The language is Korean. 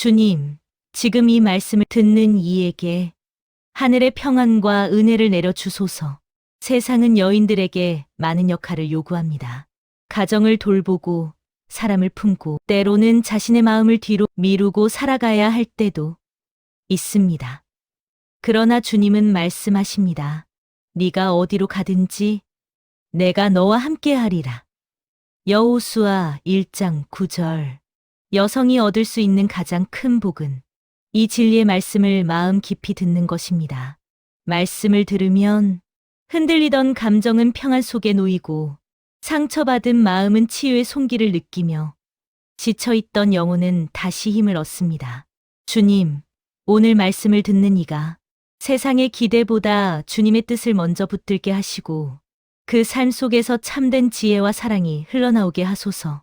주님, 지금 이 말씀을 듣는 이에게 하늘의 평안과 은혜를 내려 주소서. 세상은 여인들에게 많은 역할을 요구합니다. 가정을 돌보고 사람을 품고 때로는 자신의 마음을 뒤로 미루고 살아가야 할 때도 있습니다. 그러나 주님은 말씀하십니다. 네가 어디로 가든지 내가 너와 함께 하리라. 여호수아 1장 9절. 여성이 얻을 수 있는 가장 큰 복은 이 진리의 말씀을 마음 깊이 듣는 것입니다. 말씀을 들으면 흔들리던 감정은 평안 속에 놓이고 상처받은 마음은 치유의 손길을 느끼며 지쳐있던 영혼은 다시 힘을 얻습니다. 주님, 오늘 말씀을 듣는 이가 세상의 기대보다 주님의 뜻을 먼저 붙들게 하시고 그 삶 속에서 참된 지혜와 사랑이 흘러나오게 하소서